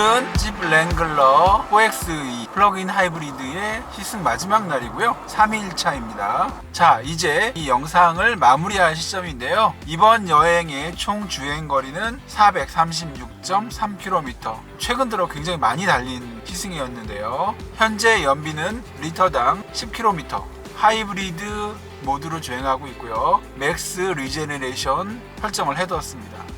오늘은 집 랭글러 4X2 플러그인 하이브리드의 시승 마지막 날이고요. 3일차입니다. 자, 이제 이 영상을 마무리할 시점인데요. 이번 여행의 총 주행 거리는 436.3km. 최근 들어 굉장히 많이 달린 시승이었는데요. 현재 연비는 리터당 10km. 하이브리드 모드로 주행하고 있고요. 맥스 리제네레이션 설정을 해두었습니다.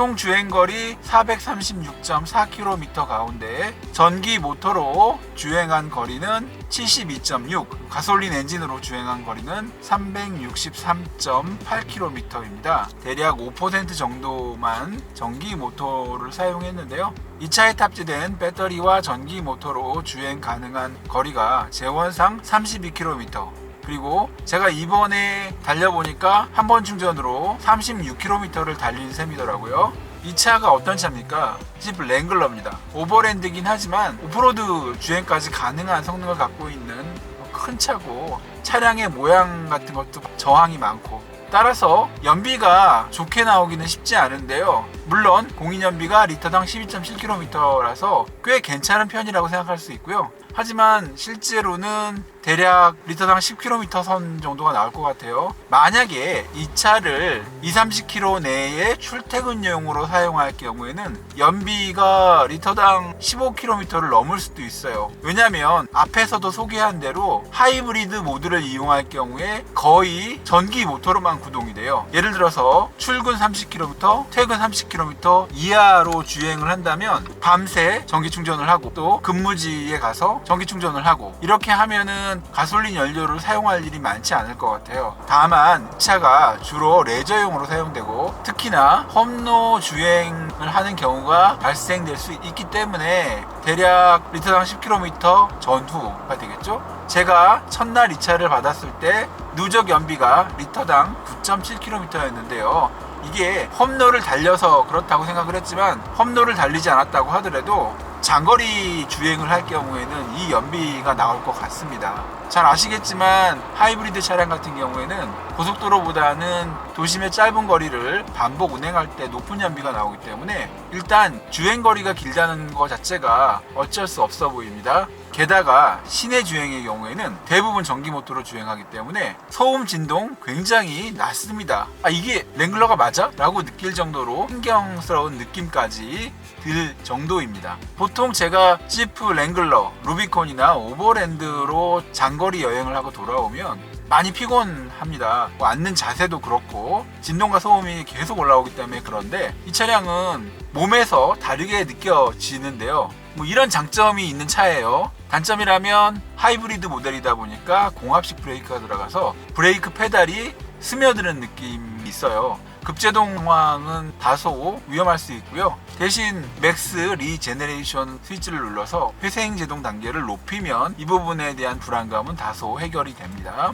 총 주행거리 436.4km 가운데 전기 모터로 주행한 거리는 72.6, 가솔린 엔진으로 주행한 거리는 363.8km입니다. 대략 5% 정도만 전기 모터를 사용했는데요. 이 차에 탑재된 배터리와 전기 모터로 주행 가능한 거리가 재원상 32km, 그리고 제가 이번에 달려보니까 한 번 충전으로 36km를 달린 셈이더라고요. 이 차가 어떤 차입니까? 집 랭글러입니다. 오버랜드긴 하지만 오프로드 주행까지 가능한 성능을 갖고 있는 큰 차고 차량의 모양 같은 것도 저항이 많고 따라서 연비가 좋게 나오기는 쉽지 않은데요. 물론 공인 연비가 리터당 12.7km라서 꽤 괜찮은 편이라고 생각할 수 있고요. 하지만 실제로는 대략 리터당 10km 선 정도가 나올 것 같아요. 만약에 이 차를 2, 30km 내에 출퇴근용으로 사용할 경우에는 연비가 리터당 15km를 넘을 수도 있어요. 왜냐면 앞에서도 소개한 대로 하이브리드 모드를 이용할 경우에 거의 전기 모터로만 구동이 돼요. 예를 들어서 출근 30km, 퇴근 30km 이하로 주행을 한다면 밤새 전기 충전을 하고 또 근무지에 가서 전기 충전을 하고 이렇게 하면은 가솔린 연료를 사용할 일이 많지 않을 것 같아요. 다만 이 차가 주로 레저용으로 사용되고 특히나 험로 주행을 하는 경우가 발생될 수 있기 때문에 대략 리터당 10km 전후가 되겠죠. 제가 첫날 이 차를 받았을 때 누적 연비가 리터당 9.7km였는데요. 이게 험로를 달려서 그렇다고 생각을 했지만 험로를 달리지 않았다고 하더라도 장거리 주행을 할 경우에는 이 연비가 나올 것 같습니다. 잘 아시겠지만 하이브리드 차량 같은 경우에는 고속도로보다는 도심의 짧은 거리를 반복 운행할 때 높은 연비가 나오기 때문에 일단 주행 거리가 길다는 것 자체가 어쩔 수 없어 보입니다. 게다가 시내 주행의 경우에는 대부분 전기 모터로 주행하기 때문에 소음 진동 굉장히 낮습니다. 아 이게 랭글러가 맞아? 라고 느낄 정도로 신경스러운 느낌까지 들 정도입니다. 보통 제가 지프 랭글러, 루비콘이나 오버랜드로 장거리 여행을 하고 돌아오면 많이 피곤합니다. 뭐 앉는 자세도 그렇고 진동과 소음이 계속 올라오기 때문에 그런데 이 차량은 몸에서 다르게 느껴지는데요. 뭐 이런 장점이 있는 차예요. 단점이라면 하이브리드 모델이다 보니까 공합식 브레이크가 들어가서 브레이크 페달이 스며드는 느낌이 있어요. 급제동 상황은 다소 위험할 수 있고요. 대신 맥스 리제네레이션 스위치를 눌러서 회생 제동 단계를 높이면 이 부분에 대한 불안감은 다소 해결이 됩니다.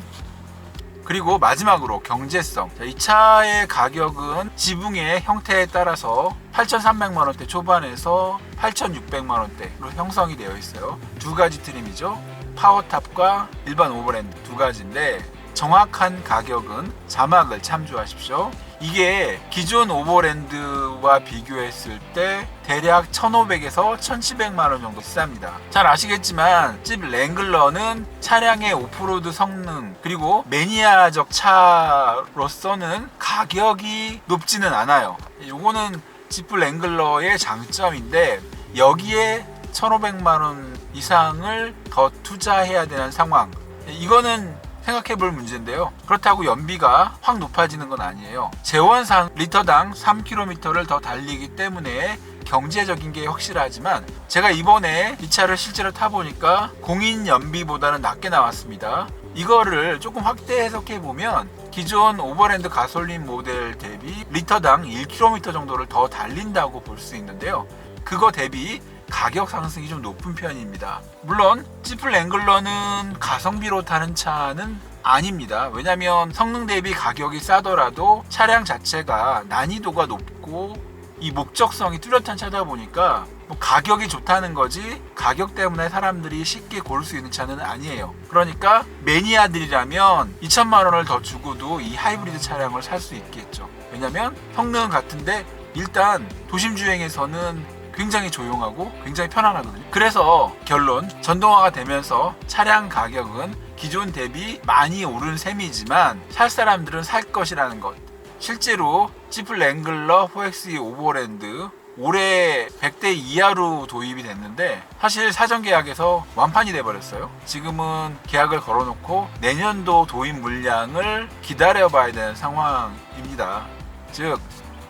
그리고 마지막으로 경제성. 자, 이 차의 가격은 지붕의 형태에 따라서 8,300만 원대 초반에서 8,600만 원대로 형성이 되어 있어요. 두 가지 트림이죠. 파워탑과 일반 오버랜드 두 가지인데 정확한 가격은 자막을 참조하십시오. 이게 기존 오버랜드와 비교했을 때 대략 1,500에서 1,700만 원 정도 비쌉니다. 잘 아시겠지만 집 랭글러는 차량의 오프로드 성능 그리고 매니아적 차로서는 가격이 높지는 않아요. 이거는 지프 랭글러의 장점인데 여기에 1,500만 원 이상을 더 투자해야 되는 상황. 이거는 생각해 볼 문제인데요. 그렇다고 연비가 확 높아지는 건 아니에요. 재원상 리터당 3km를 더 달리기 때문에 경제적인 게 확실하지만 제가 이번에 이 차를 실제로 타보니까 공인 연비보다는 낮게 나왔습니다. 이거를 조금 확대 해석해 보면 기존 오버랜드 가솔린 모델 대비 리터당 1km 정도를 더 달린다고 볼 수 있는데요. 그거 대비 가격 상승이 좀 높은 편입니다. 물론 지플 랭글러는 가성비로 타는 차는 아닙니다. 왜냐하면 성능 대비 가격이 싸더라도 차량 자체가 난이도가 높고 이 목적성이 뚜렷한 차다 보니까 뭐 가격이 좋다는 거지 가격 때문에 사람들이 쉽게 고를 수 있는 차는 아니에요. 그러니까 매니아들이라면 2천만 원을 더 주고도 이 하이브리드 차량을 살 수 있겠죠. 왜냐면 성능은 같은데 일단 도심 주행에서는 굉장히 조용하고 굉장히 편안하거든요. 그래서 결론 전동화가 되면서 차량 가격은 기존 대비 많이 오른 셈이지만 살 사람들은 살 것이라는 것. 실제로 지프 랭글러 4X 오버랜드 올해 100대 이하로 도입이 됐는데 사실 사전 계약에서 완판이 돼 버렸어요. 지금은 계약을 걸어놓고 내년도 도입 물량을 기다려 봐야 되는 상황입니다. 즉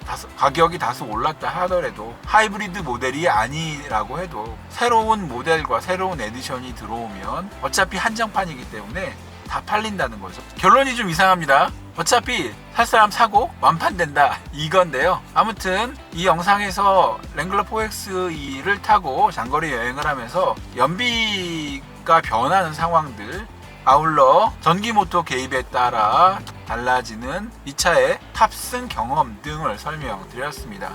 다소- 가격이 다소 올랐다 하더라도 하이브리드 모델이 아니라고 해도 새로운 모델과 새로운 에디션이 들어오면 어차피 한정판이기 때문에 다 팔린다는 거죠. 결론이 좀 이상합니다. 어차피 살 사람 사고 완판된다 이건데요. 아무튼 이 영상에서 랭글러 4X2를 타고 장거리 여행을 하면서 연비가 변하는 상황들 아울러 전기 모터 개입에 따라 달라지는 이 차의 탑승 경험 등을 설명드렸습니다.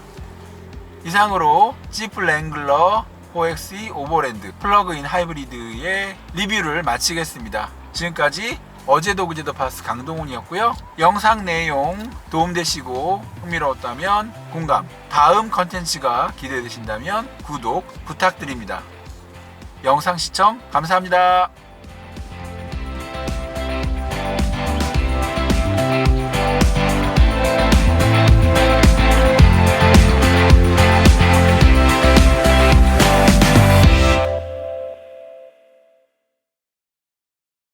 이상으로 지프 랭글러 4X 오버랜드 플러그인 하이브리드의 리뷰를 마치겠습니다. 지금까지 어제도 그제도 파스 강동훈이었고요. 영상 내용 도움되시고 흥미로웠다면 공감, 다음 컨텐츠가 기대되신다면 구독 부탁드립니다. 영상 시청 감사합니다.